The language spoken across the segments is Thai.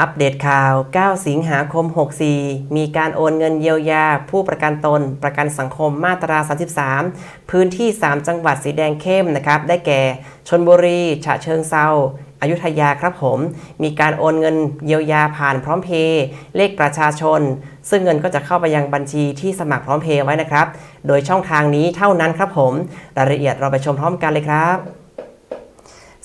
อัปเดตข่าว 9 สิงหาคม 64 มีการโอนเงินเยียวยา ผู้ประกันตน ประกันสังคมมาตรา 33 พื้นที่ 3 จังหวัดสีแดงเข้มนะครับ ได้แก่ ชนบุรี ฉะเชิงเซาอยุธยาครับผม มีการโอนเงินเยียวยาผ่านพร้อมเพย์เลขประชาชน ซึ่งเงินก็จะเข้าไปยังบัญชีที่สมัครพร้อมเพย์ไว้นะครับ โดยช่องทางนี้เท่านั้นครับผม รายละเอียดเราไปชมพร้อมกันเลยครับ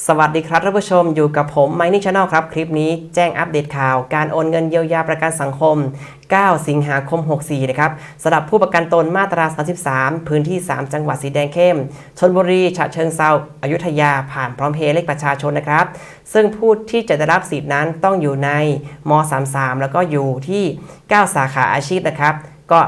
สวัสดีครับท่านผู้ชมอยู่กับผมไมนี่ชาแนลครับ คลิปนี้แจ้งอัปเดตข่าว การโอนเงินเยียวยาประกันสังคม 9 สิงหาคม 64 นะครับสำหรับผู้ประกันตนมาตรา 33 พื้นที่ 3 จังหวัดสีแดงเข้มชนบุรีฉะเชิงเซาอยุธยาผ่านพร้อมเพย์เลขประชาชนนะครับ ซึ่งผู้ที่จะได้รับสิทธินั้นต้องอยู่ในม 33 แล้วก็อยู่ที่ 9 สาขาอาชีพนะครับ ก็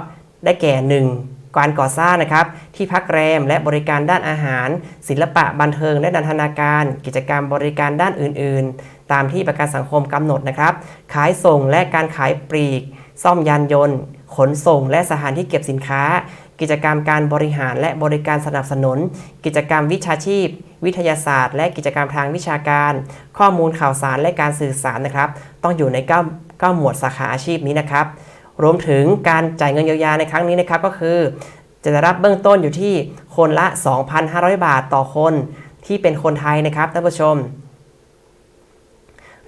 ได้แก่ 1 การก่อสร้างนะครับ ที่พักแรมและบริการด้านอาหาร ศิลปะบันเทิงและนันทนาการ กิจกรรมบริการด้านอื่น ๆ ตามที่ประกันสังคมกำหนดนะครับ ขายส่งและการขายปลีก ซ่อมยานยนต์ ขนส่ง และสถานที่เก็บสินค้า กิจกรรมการบริหารและบริการสนับสนุน กิจกรรมวิชาชีพ วิทยาศาสตร์ และกิจกรรมทางวิชาการ ข้อมูลข่าวสารและการสื่อสารนะครับ ต้องอยู่ใน9 9หมวดสาขาอาชีพนี้นะครับ รวมถึงการจ่ายเงินเยียวยาในครั้งนี้นะครับก็คือจะได้รับเบื้องต้นอยู่ที่คนละ 2,500 บาทต่อคนที่เป็นคนไทยนะครับท่านผู้ชม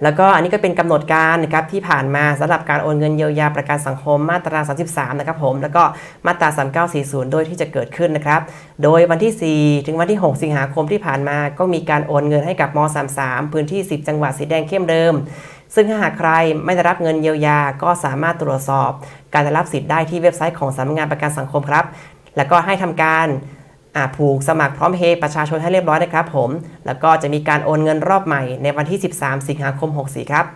แล้วก็อันนี้ก็เป็นกำหนดการนะครับที่ผ่านมาสำหรับการโอนเงินเยียวยาประกันสังคมมาตรา 33 นะครับผม แล้วก็มาตรา 3940 โดยที่จะเกิดขึ้นนะครับ โดยวันที่ 4 ถึงวันที่ 6 สิงหาคมที่ผ่านมา ก็มีการโอนเงินให้กับม 33 พื้นที่ 10 จังหวัดสีแดงเข้มเดิม ซึ่งถ้าหากใครไม่ได้รับเงินเยียวยา ก็สามารถตรวจสอบ การได้รับสิทธิ์ได้ที่เว็บไซต์ของสำนักงานประกันสังคมครับ แล้วก็ให้ทำการผูกสมัครพร้อมเพย์ประชาชนให้เรียบร้อยนะครับผม แล้วก็จะมีการโอนเงินรอบใหม่ในวันที่ 13 สิงหาคม 64 ครับ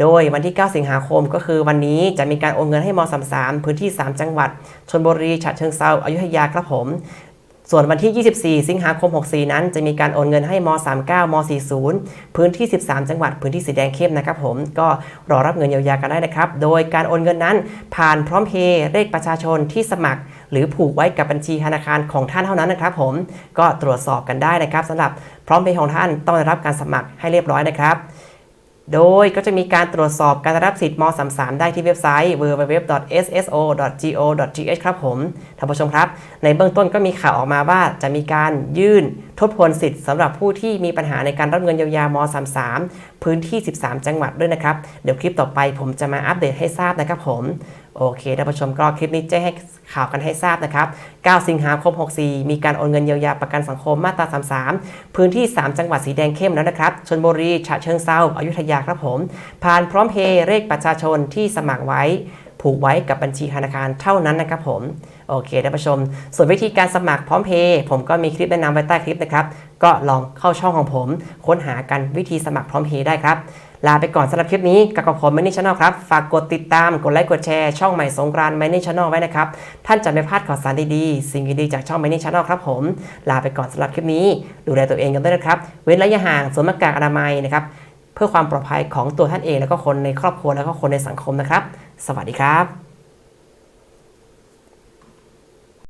โดยวันที่ 9 สิงหาคมก็คือวันนี้จะมีการโอนเงินให้ม 33 พื้นที่ 3 จังหวัดชลบุรี ฉะเชิงเซาอยุธยาครับผม ส่วนวันที่ 24 สิงหาคม 64 นั้น จะมีการโอนเงินให้ม 39 ม 40 พื้นที่ 13 จังหวัด พื้นที่สีแดงเข้มนะครับผม ก็รอรับเงินเยียวยากันได้นะครับ โดยการโอนเงินนั้น ผ่านพร้อมเพย์เลขประชาชนที่สมัคร หรือผูกไว้กับบัญชีธนาคารของท่านเท่านั้นนะครับผม ก็ตรวจสอบกันได้นะครับสำหรับพร้อมเพย์ของท่านต้องได้รับการสมัครให้เรียบร้อยนะครับ โดยก็จะมีการตรวจสอบการรับสิทธิ์ม .33 ได้ที่เว็บไซต์ www.sso.go.th ครับผม ท่านผู้ชมครับ ในเบื้องต้นก็มีข่าวออกมาว่าจะมีการยื่น ทบทวนสิทธิ์สำหรับผู้ที่มีปัญหาในการรับเงินเยียวยาม .33 พื้นที่ 13 จังหวัดด้วยนะครับ เดี๋ยวคลิปต่อไปผมจะมาอัปเดตให้ทราบนะครับผม โอเคท่านผู้ชมก็คลิปนี้แจ้งให้ข่าวกันให้ทราบนะครับ 9 สิงหาคม 64 มีการโอนเงินเยียวยาประกันสังคมมาตรา 33 พื้นที่ 3 จังหวัดสีแดงเข้มแล้วนะครับชลบุรี ฉะเชิงเซาอยุธยาครับผม ผ่านพร้อมเพย์เลขประชาชนที่สมัครไว้ ผูกไว้กับบัญชีธนาคารเท่านั้นนะครับผม โอเคท่านผู้ชม ส่วนวิธีการสมัครพร้อมเพย์ผมก็มีคลิปแนะนำไว้ใต้คลิปนะครับ ก็ลองเข้าช่องของผม ค้นหากันวิธีสมัครพร้อมเพย์ได้ครับ ลาไปก่อนสำหรับคลิปนี้กับผม m ม n นี่ช n แนลครับ ฝากกดติดตาม กดไลค์ กดแชร์ ช่องใหม่สงกรานต์ม n นี่ช n แนลไว้นะครับ ท่านจะไม่พลาดข่าวสารดีๆ สิ่งดีๆจากช่อง m ม n นี่ช n แนลครับผม ลาไปก่อนสำหรับคลิปนี้ ดูแลตัวเองกันด้วยนะครับ เว้นระยะห่างสวมหน้ากากอนามัยนะครับ เพื่อความปลอดภัยของตัวท่านเองแล้วก็คนในครอบครัวแล้วก็คนในสังคมนะครับ สวัสดีครับ